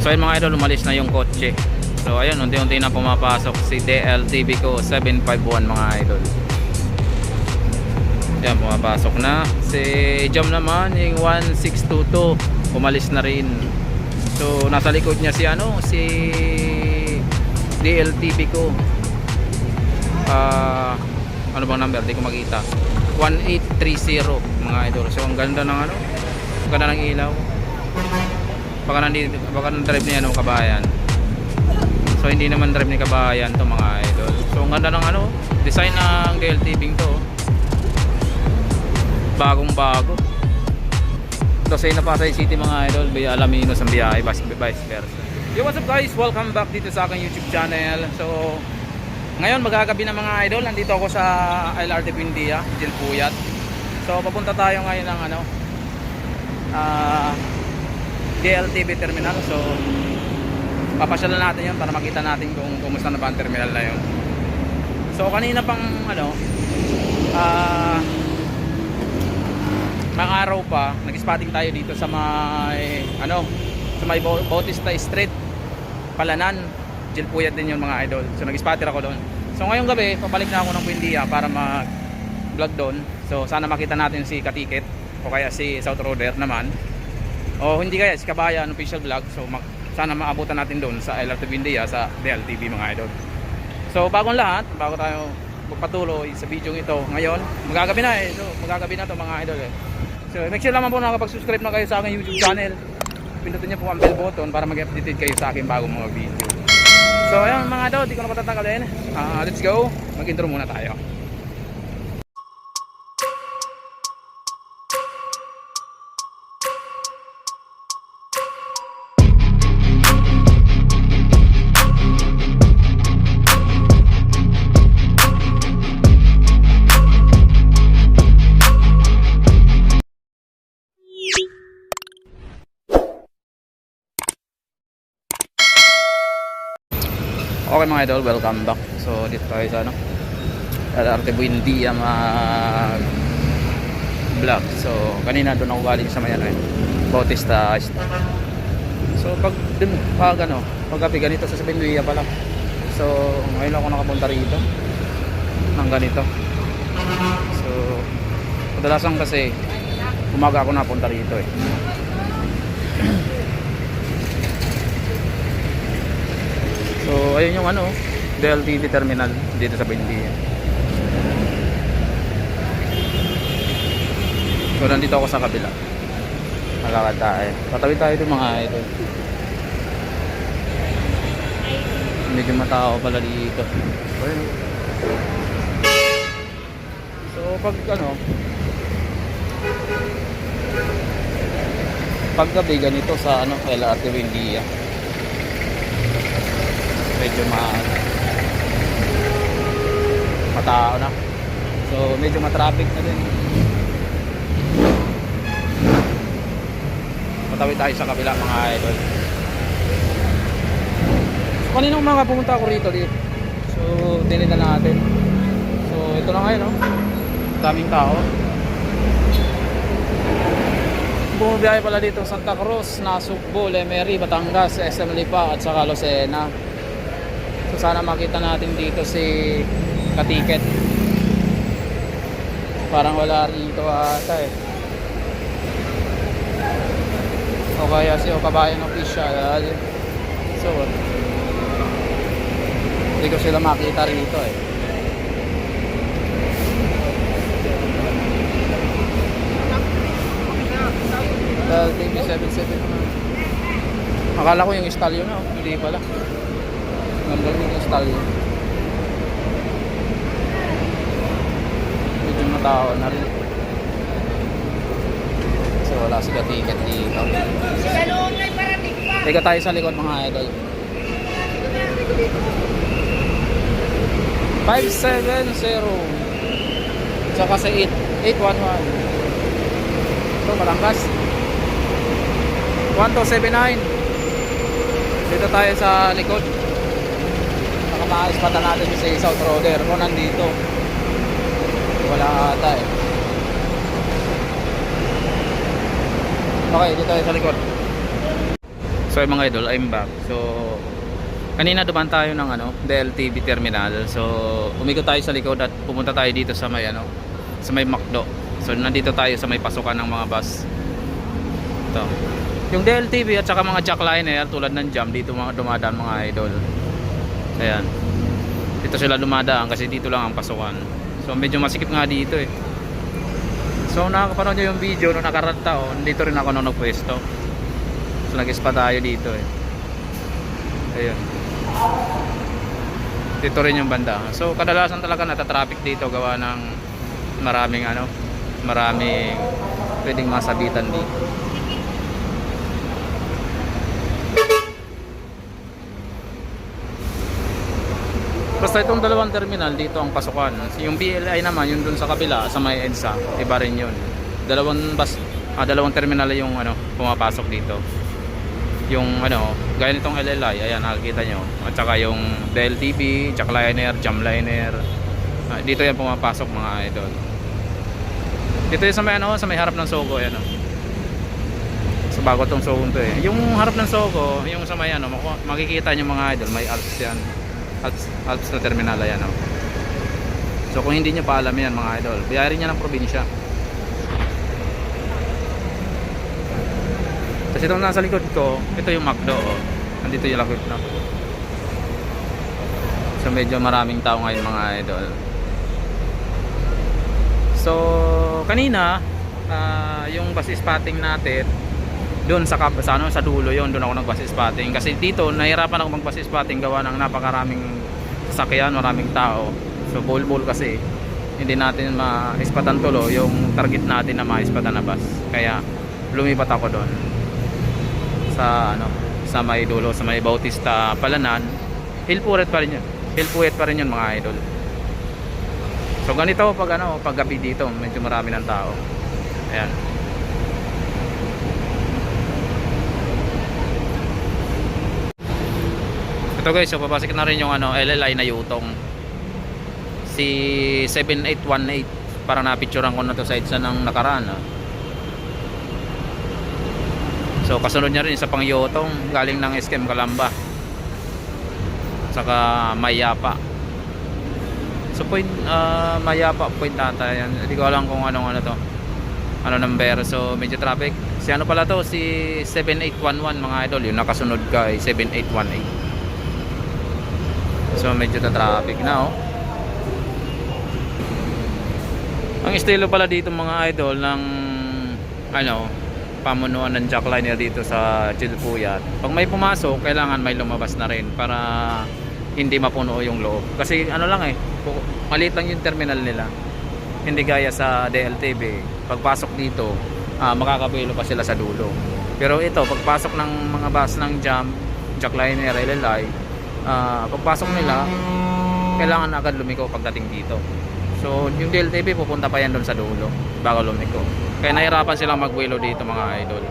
So ayun mga idol, umalis na yung kotse. So ayun, unti-unti na pumapasok si DLTV ko 751 mga idol. Yan, pumapasok na. Si Jam naman, yung 1622, umalis na rin. So nasa likod niya si ano, si DLTV ko. Ah, ano bang number? Hindi ko makita. 1830 mga idol. So ang ganda ng ano, ang ganda ng ilaw. Baka nandito, baka nang drive ni ano kabayan. So hindi naman drive ni kabayan to mga idol. So ang ganda ng ano, design ng DLTV to. Bagong bago. Ito sa Pasay City mga idol, Bay Alaminos ang biyahe, vice versa. Yo, what's up guys? Welcome back dito sa aking YouTube channel. So, ngayon magagabi na mga idol, nandito ako sa LRT Pindia, Jill Puyat. So, papunta tayo ngayon ng ano, ah, DLTV terminal. So, papasyalan natin yun para makita natin kung kumusta na ba ang terminal na yun. So, kanina pang ano, ah, mga araw pa, nag-spotting tayo dito sa may ano, sa may Bau- Bautista Street, Palanan. Jilpuyat din yun mga idol. So nag-spotter ako doon. So ngayong gabi, pabalik na ako ng Buendia para mag-vlog doon. So sana makita natin si Katiket o kaya si South Roader naman. O hindi kaya si Kabayan official vlog. So mag- sana maabutan natin doon sa LRT Buendia sa DLTV mga idol. So bagong lahat, bago tayo magpatuloy sa video ito ngayon, magagabi na eh. So magagabi na to mga idol eh. So make sure naman po na nakapag-subscribe na kayo sa aking YouTube channel. Pindutin niyo po ang bell button para mag-update kayo sa aking bagong mga video. So ayun mga idol, di ko na patatagalin. Ah, let's go. Mag-intro muna tayo. Okay mga idol, welcome back. So dito tayo sa ano, LRT Buendia mag vlog. So kanina doon ako galing sa Mayan eh. Bautista. So pag dun pag ano, pag gabi ganito sa Buendia pala. So ngayon ako nakapunta rito ng ganito. So kadalasan kasi umaga ako napunta rito eh. So, ayun yung ano, DLTV terminal dito sa Buendia. So, nandito ako sa kabila. Malakad tayo. Patawid tayo doon mga idol. Medyo matao pala dito. Ayun. So, pag ano, pag gabi ganito sa ano, LRT Buendia medyo ma matao na. So medyo matraffic na din. Matawid tayo sa kabila mga idol. So kanina umaga pumunta ako rito dito so tinita natin. So ito na ngayon no daming tao. Bumibiyahe pala dito Santa Cruz, Nasugbo, Lemery, Batangas, SM Lipa at saka Lucena So sana makita natin dito si Katiket. Parang wala rito ata eh. O kaya si Okabayan official. So hindi ko sila makita rito eh. Dahil TV77 naman. Akala ko yung stallion na, oh. hindi pala. Rin yung stallion. Medyo matao na rin. So wala sila ticket dito. Salong ay parating pa. Teka tayo sa likod mga idol. 570 Tsaka sa 8 811 Ito malangkas 1279 Dito tayo sa likod maispatan natin si South Roader kung nandito Wala ata eh Okay, dito tayo sa likod So mga idol, I'm back. So kanina dumaan tayo ng ano, DLTV terminal. So umikot tayo sa likod at pumunta tayo dito sa may ano, sa may McDo. So nandito tayo sa may pasukan ng mga bus. Ito. Yung DLTV at saka mga jackliner tulad ng jam dito mga dumadaan mga idol. Ayan. Dito sila dumadaan kasi dito lang ang pasukan. So medyo masikip nga dito eh. So nakakapanood nyo yung video nung nakaraan taon, dito rin ako nung nagpwesto. So nag-spa tayo dito eh. Ayun. Dito rin yung banda. So kadalasan talaga nata-traffic dito gawa ng maraming ano, maraming pwedeng masabitan dito. Basta itong dalawang terminal dito ang pasukan. Yung BLI naman, yung dun sa kabila, sa may EDSA, iba rin yun. Dalawang bus, ah, dalawang terminal yung ano, pumapasok dito. Yung ano, gaya nitong LLI, ayan nakikita nyo. At saka yung DLTV, jackliner, jamliner. Ah, dito yan pumapasok mga idol. Dito yung sa may ano, sa may harap ng Sogo, ayan oh. So bago tong Sogo to eh. Yung harap ng Sogo, yung sa may ano, makikita nyo mga idol, may Alps yan. Alps, Alps na terminal ayan oh. So kung hindi nyo pa alam yan mga idol, biyari niya ng probinsya. Kasi itong nasa likod ko, ito yung McDo oh. Nandito yung lakot na. So medyo maraming tao ngayon mga idol. So kanina ah, yung bus spotting natin doon sa, sa, ano, sa dulo yon doon ako nag bus spotting. Kasi dito nahirapan ako mag bus spotting gawa ng napakaraming sasakyan maraming tao. So bol bol kasi. Hindi natin ma-ispatan tulo yung target natin na ma-ispatan na bus. Kaya lumipat ako doon. Sa ano sa may dulo sa may Bautista Palanan. Hillpuret pa rin yun. Hillpuret pa rin yun mga idol. So ganito pag ano pag gabi dito medyo marami ng tao. Ayan ito guys so papasok na rin yung ano LLI na yutong si 7818 parang napicturean ko na to sa isa ng nakaraan ah. So kasunod niya rin sa pangyotong galing ng Eskem Kalamba. Saka Mayapa. So point ah, Mayapa point ata yan. Hindi ko alam kung anong ano to. Ano number. So medyo traffic. Si ano pala to? Si 7811 mga idol. Yung nakasunod kay 7818. So medyo na traffic na oh. Ang estilo pala dito mga idol ng ano pamunuan ng jackliner dito sa Chilpuyat. Pag may pumasok, kailangan may lumabas na rin para hindi mapuno yung loob. Kasi ano lang eh, maliit lang yung terminal nila. Hindi gaya sa DLTV. Pagpasok dito, ah, makakabuelo pa sila sa dulo. Pero ito, pagpasok ng mga bus ng jam, jackliner, LLI, ah, pagpasok nila, kailangan agad lumiko pagdating dito. So, yung DLTV pupunta pa yan doon sa dulo bago lumiko. Kaya nahirapan silang magbuelo dito mga idol.